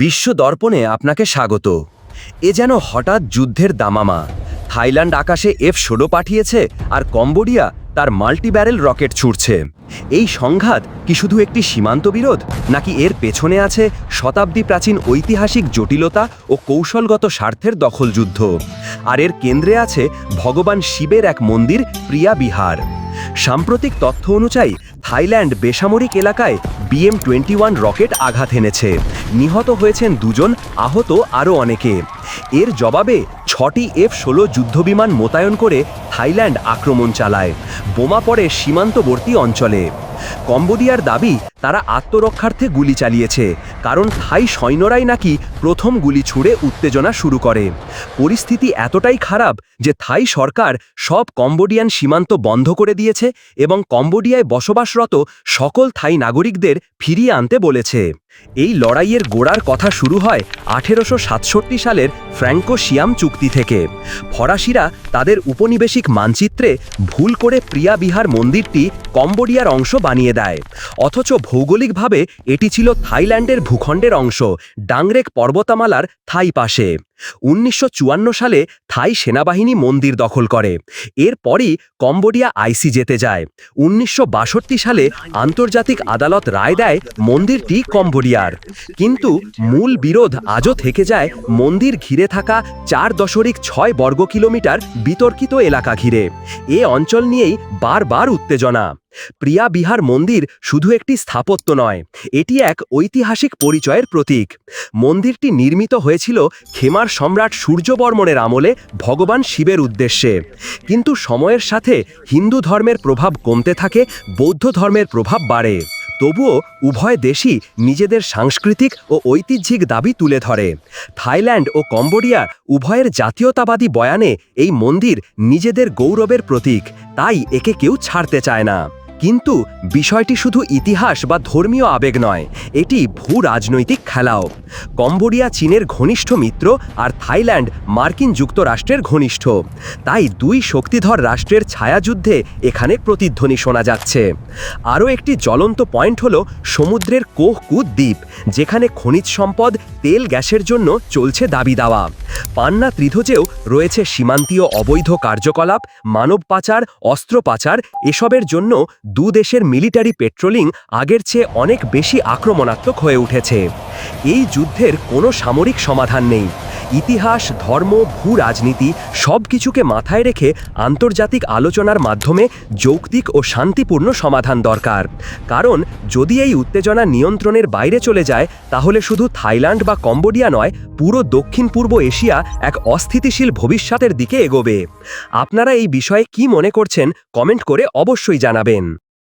বিশ্ব দর্পণে আপনাকে স্বাগত। এ যেন হঠাৎ যুদ্ধের দামামা। থাইল্যান্ড আকাশে এফ ষোলো পাঠিয়েছে আর কম্বোডিয়া তার মাল্টিব্যারেল রকেট ছুড়ছে। এই সংঘাত কি শুধু একটি সীমান্ত বিরোধ, নাকি এর পেছনে আছে শতাব্দী প্রাচীন ঐতিহাসিক জটিলতা ও কৌশলগত স্বার্থের দখল যুদ্ধ? আর এর কেন্দ্রে আছে ভগবান শিবের এক মন্দির, প্রিয়া বিহার। সাম্প্রতিক তথ্য অনুযায়ী, থাইল্যান্ড বেসামরিক এলাকায় বিএম টোয়েন্টি ওয়ান রকেট আঘাত এনেছে। নিহত হয়েছেন দুজন, আহত আরও অনেকে। এর জবাবে ছটি এফ ষোলো যুদ্ধবিমান মোতায়েন করে থাইল্যান্ড আক্রমণ চালায়। বোমা পড়ে সীমান্তবর্তী অঞ্চলে। কম্বোডিয়ার দাবি তারা আত্মরক্ষার্থে গুলি চালিয়েছে, কারণ থাই সৈন্যরাই নাকি প্রথম গুলি ছুড়ে উত্তেজনা শুরু করে। পরিস্থিতি এতটাই খারাপ যে থাই সরকার সব কম্বোডিয়ান সীমান্ত বন্ধ করে দিয়েছে এবং কম্বোডিয়ায় বসবাসরত সকল থাই নাগরিকদের ফিরিয়ে আনতে বলেছে। এই লড়াইয়ের গোড়ার কথা শুরু হয় আঠেরোশো সাতষট্টি সালের ফ্র্যাঙ্কো শিয়াম চুক্তি থেকে। ফরাসিরা তাদের উপনিবেশিক মানচিত্রে ভুল করে প্রিয়া বিহার মন্দিরটি কম্বোডিয়ার অংশ বানিয়ে দেয়, অথচ ভৌগোলিকভাবে এটি ছিল থাইল্যান্ডের ভূখণ্ডের অংশ ডাংরেক পর্বতামালার থাই পাশে। উনিশশো চুয়ান্ন সালে থাই সেনাবাহিনী মন্দির দখল করে। এরপরই কম্বোডিয়া আইসি যেতে যায়। উনিশশো বাষট্টি সালে আন্তর্জাতিক আদালত রায় দেয় মন্দিরটি কম্বোডিয়ার। কিন্তু মূল বিরোধ আজও থেকে যায় মন্দির ঘিরে থাকা চার দশমিক ছয় বর্গ কিলোমিটার বিতর্কিত এলাকা ঘিরে। এ অঞ্চল নিয়েই বারবার উত্তেজনা। প্রিয়া বিহার মন্দির শুধু একটি স্থাপত্য নয়, এটি এক ঐতিহাসিক পরিচয়ের প্রতীক। মন্দিরটি নির্মিত হয়েছিল খেমার সম্রাট সূর্যবর্মণের আমলে ভগবান শিবের উদ্দেশ্যে। কিন্তু সময়ের সাথে হিন্দু ধর্মের প্রভাব কমতে থাকে, বৌদ্ধ ধর্মের প্রভাব বাড়ে। তবুও উভয় দেশই নিজেদের সাংস্কৃতিক ও ঐতিহ্যিক দাবি তুলে ধরে। থাইল্যান্ড ও কম্বোডিয়া উভয়ের জাতীয়তাবাদী বয়ানে এই মন্দির নিজেদের গৌরবের প্রতীক, তাই একে কেউ ছাড়তে চায় না। কিন্তু বিষয়টি শুধু ইতিহাস বা ধর্মীয় আবেগ নয়, এটি ভূ রাজনৈতিক খেলাও। কম্বোডিয়া, চীনের ঘনিষ্ঠ মিত্র আর থাইল্যান্ড মার্কিন যুক্তরাষ্ট্রের ঘনিষ্ঠ। তাই দুই শক্তিধর রাষ্ট্রের ছায়াযুদ্ধে এখানে প্রতিধ্বনি শোনা যাচ্ছে। আরও একটি জ্বলন্ত পয়েন্ট হল সমুদ্রের কোহকুদ দ্বীপ, যেখানে খনিজ সম্পদ, তেল, গ্যাসের জন্য চলছে দাবি দাওয়া। পান্না ত্রিধজেও রয়েছে সীমান্তীয় অবৈধ কার্যকলাপ, মানব পাচার অস্ত্র পাচার এসবের জন্য দু দেশের মিলিটারি পেট্রোলিং আগের চেয়ে অনেক বেশি আক্রমণাত্মক হয়ে উঠেছে। এই যুদ্ধের কোনো সামরিক সমাধান নেই। ইতিহাস, ধর্ম ভূ রাজনীতি সব কিছুকে মাথায় রেখে আন্তর্জাতিক আলোচনার মাধ্যমে যৌক্তিক ও শান্তিপূর্ণ সমাধান দরকার। কারণ, যদি এই উত্তেজনা নিয়ন্ত্রণের বাইরে চলে যায়, তাহলে শুধু থাইল্যান্ড বা কম্বোডিয়া নয়, পুরো দক্ষিণ পূর্ব এশিয়া এক অস্থিতিশীল ভবিষ্যতের দিকে এগোবে। আপনারা এই বিষয়ে কি মনে করছেন, কমেন্ট করে অবশ্যই জানাবেন।